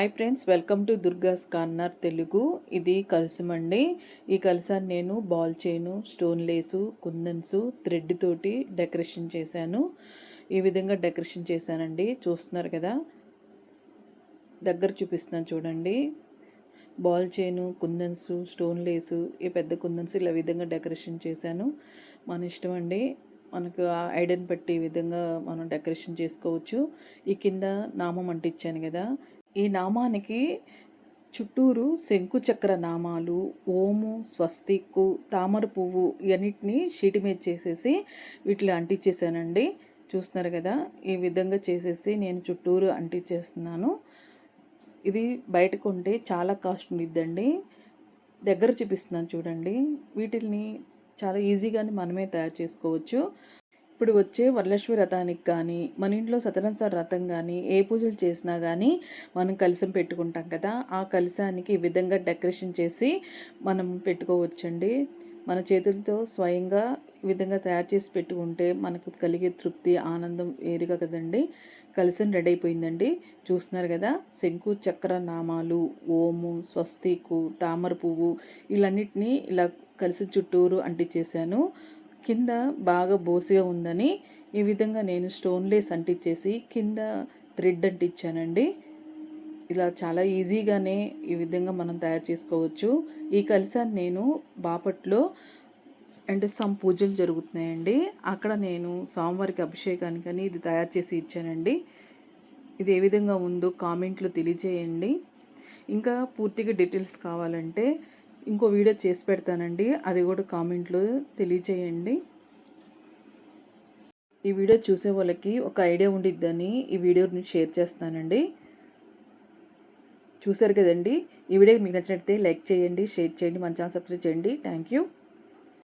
Hi friends welcome to Durga's corner Telugu. ఇది కలసం అండి ఈ కలసాన్ని నేను ball chain stone lace kundans thread తోటి డెకరేషన్ చేశాను. ఈ విధంగా డెకరేషన్ చేశానండి. చూస్తున్నారు కదా? దగ్గర చూపిస్తున్నాను చూడండి. Ball chain kundans stone lace ఈ పెద్ద కుందన్స్ ఇలా విధంగా డెకరేషన్ చేశాను. మన ఇష్టం అండి. మనకు ఆ ఐడెన్ బట్టి ఈ విధంగా మనం డెకరేషన్ చేసుకోవచ్చు. ఈ కింద నామం అంటించాను కదా. ఈ నామానికి చుట్టూరు శంకుచక్ర నామాలు ఓము స్వస్తిక్కు తామర పువ్వు ఇవన్నిటిని షీటి మీద చేసేసి వీటిని అంటించేసానండి చూస్తున్నారు కదా ఈ విధంగా చేసేసి నేను చుట్టూరు అంటించేస్తున్నాను ఇది బయటకు ఉంటే చాలా కాస్ట్ ఉండిద్దండి. దగ్గర చూపిస్తున్నాను చూడండి. వీటిని చాలా ఈజీగానే మనమే తయారు చేసుకోవచ్చు. ఇప్పుడు వచ్చే వరలక్ష్మి రథానికి కానీ మన ఇంట్లో సతనసార రథం కానీ ఏ పూజలు చేసినా కానీ మనం కలిసం పెట్టుకుంటాం కదా ఆ కలిసానికి ఈ విధంగా డెకరేషన్ చేసి మనం పెట్టుకోవచ్చండి. మన చేతులతో స్వయంగా ఈ విధంగా తయారు చేసి పెట్టుకుంటే మనకు కలిగే తృప్తి ఆనందం వేరుగా కదండి. కలిసం రెడీ అయిపోయిందండి. చూస్తున్నారు కదా శంకు చక్ర నామాలు ఓము స్వస్తికు తామర పువ్వు వీళ్ళన్నిటినీ ఇలా కలిసి చుట్టూరు అంటించేశాను. కింద బాగా బోసిగా ఉందని ఈ విధంగా నేను స్టోన్ లేస్ అంటించేసి కింద థ్రెడ్ అంటించానండి ఇలా చాలా ఈజీగానే ఈ విధంగా మనం తయారు చేసుకోవచ్చు. ఈ కలిసాన్ని నేను బాపట్లో అండ్ సమ్ పూజలు జరుగుతున్నాయండి. అక్కడ నేను స్వామివారికి అభిషేకానికి అని ఇది తయారు చేసి ఇచ్చానండి. ఇది ఏ విధంగా ఉందో కామెంట్లో తెలియజేయండి ఇంకా పూర్తిగా డీటెయిల్స్ కావాలంటే ఇంకో వీడియో చేసి పెడతానండి. అది కూడా కామెంట్లో తెలియచేయండి. ఈ వీడియో చూసే వాళ్ళకి ఒక ఐడియా ఉండిద్దని ఈ వీడియోని షేర్ చేస్తానండి. చూసారు కదండి? ఈ వీడియో మీకు నచ్చినట్లయితే లైక్ చేయండి షేర్ చేయండి మన ఛానల్ సబ్స్క్రైబ్ చేయండి. Thank you